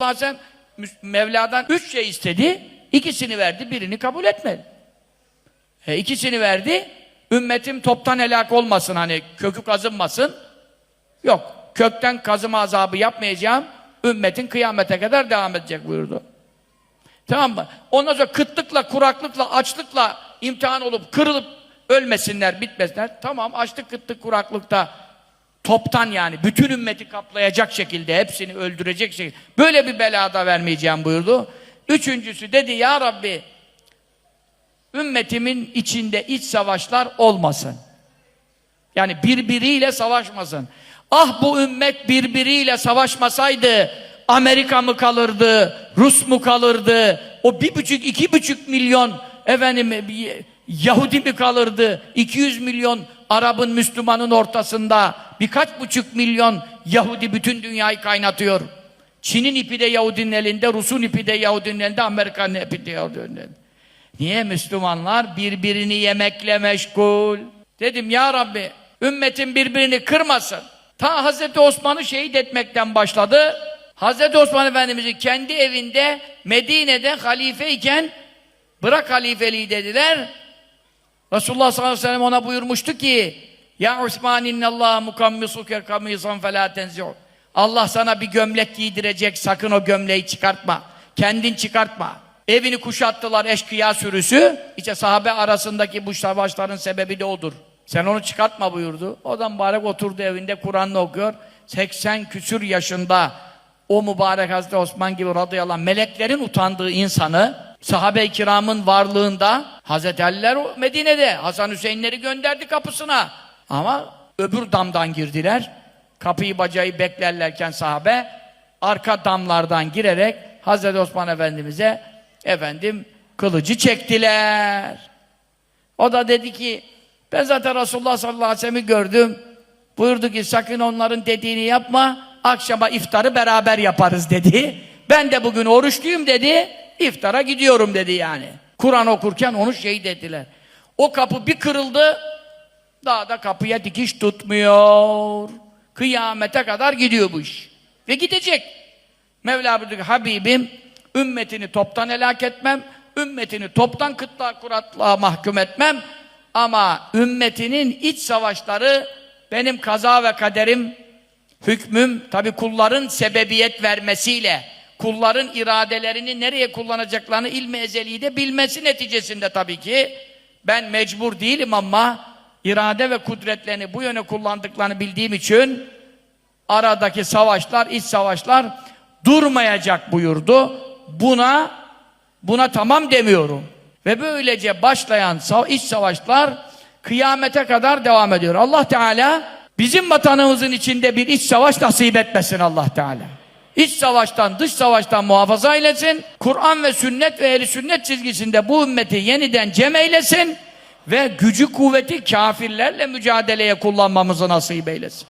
Bazen Mevla'dan üç şey istedi, ikisini verdi, birini kabul etmedi. E, ikisini verdi, ümmetim toptan helak olmasın, hani kökü kazınmasın. Yok, kökten kazıma azabı yapmayacağım, ümmetin kıyamete kadar devam edecek buyurdu. Tamam mı? Ondan sonra kıtlıkla, kuraklıkla, açlıkla imtihan olup, kırılıp ölmesinler, bitmesinler. Tamam, açlık, kıtlık, kuraklıkta toptan yani bütün ümmeti kaplayacak şekilde hepsini öldürecek şekilde böyle bir belada vermeyeceğim buyurdu. Üçüncüsü dedi ya Rabbi ümmetimin içinde iç savaşlar olmasın. Yani birbiriyle savaşmasın. Ah bu ümmet birbiriyle savaşmasaydı Amerika mı kalırdı, Rus mu kalırdı, o bir buçuk, iki buçuk milyon efendim Yahudi mi kalırdı, 200 milyon Arap'ın, Müslüman'ın ortasında birkaç buçuk milyon Yahudi bütün dünyayı kaynatıyor. Çin'in ipi de Yahudinin elinde, Rus'un ipi de Yahudinin elinde, Amerika'nın ipi de Yahudinin elinde. Niye Müslümanlar birbirini yemekle meşgul? Dedim ya Rabbi, ümmetin birbirini kırmasın. Ta Hazreti Osman'ı şehit etmekten başladı. Hazreti Osman Efendimiz'i kendi evinde Medine'de halife iken bırak halifeliği dediler. Resulullah sallallahu aleyhi ve sellem ona buyurmuştu ki Ya Osman innallah mukammisuke kamisan felâ tenzi'u Allah sana bir gömlek giydirecek sakın o gömleği çıkartma. Kendin çıkartma. Evini kuşattılar eşkıya sürüsü. İşte sahabe arasındaki bu savaşların sebebi de odur. Sen onu çıkartma buyurdu. O da mübarek oturdu evinde Kur'an'ını okuyor. 80 küsür yaşında o mübarek Hazreti Osman gibi radıyallahu anh, meleklerin utandığı insanı sahabe-i kiramın varlığında Hazreti Ali'ler Medine'de Hasan Hüseyinleri gönderdi kapısına. Ama öbür damdan girdiler. Kapıyı bacayı beklerlerken sahabe arka damlardan girerek Hazreti Osman Efendimiz'e efendim kılıcı çektiler. O da dedi ki ben zaten Resulullah sallallahu aleyhi ve sellem'i gördüm. Buyurdu ki sakın onların dediğini yapma. Akşama iftarı beraber yaparız dedi. Ben de bugün oruçluyum dedi. İftara gidiyorum dedi yani. Kur'an okurken onu şey dediler. O kapı bir kırıldı. Daha da kapıya dikiş tutmuyor. Kıyamete kadar gidiyor bu iş. Ve gidecek. Mevla buyurdu Habibim ümmetini toptan helak etmem. Ümmetini toptan kıtlığa kuratlığa mahkum etmem. Ama ümmetinin iç savaşları benim kaza ve kaderim, hükmüm tabi kulların sebebiyet vermesiyle, kulların iradelerini nereye kullanacaklarını ilmi ezeli de bilmesi neticesinde tabii ki ben mecbur değilim ama irade ve kudretlerini bu yöne kullandıklarını bildiğim için aradaki savaşlar, iç savaşlar durmayacak buyurdu. Buna buna tamam demiyorum. Ve böylece başlayan iç savaşlar kıyamete kadar devam ediyor. Allah Teala bizim vatanımızın içinde bir iç savaş nasip etmesin Allah Teala. İç savaştan, dış savaştan muhafaza eylesin. Kur'an ve sünnet ve ehli sünnet çizgisinde bu ümmeti yeniden cem eylesin ve gücü kuvveti kafirlerle mücadeleye kullanmamızı nasip eylesin.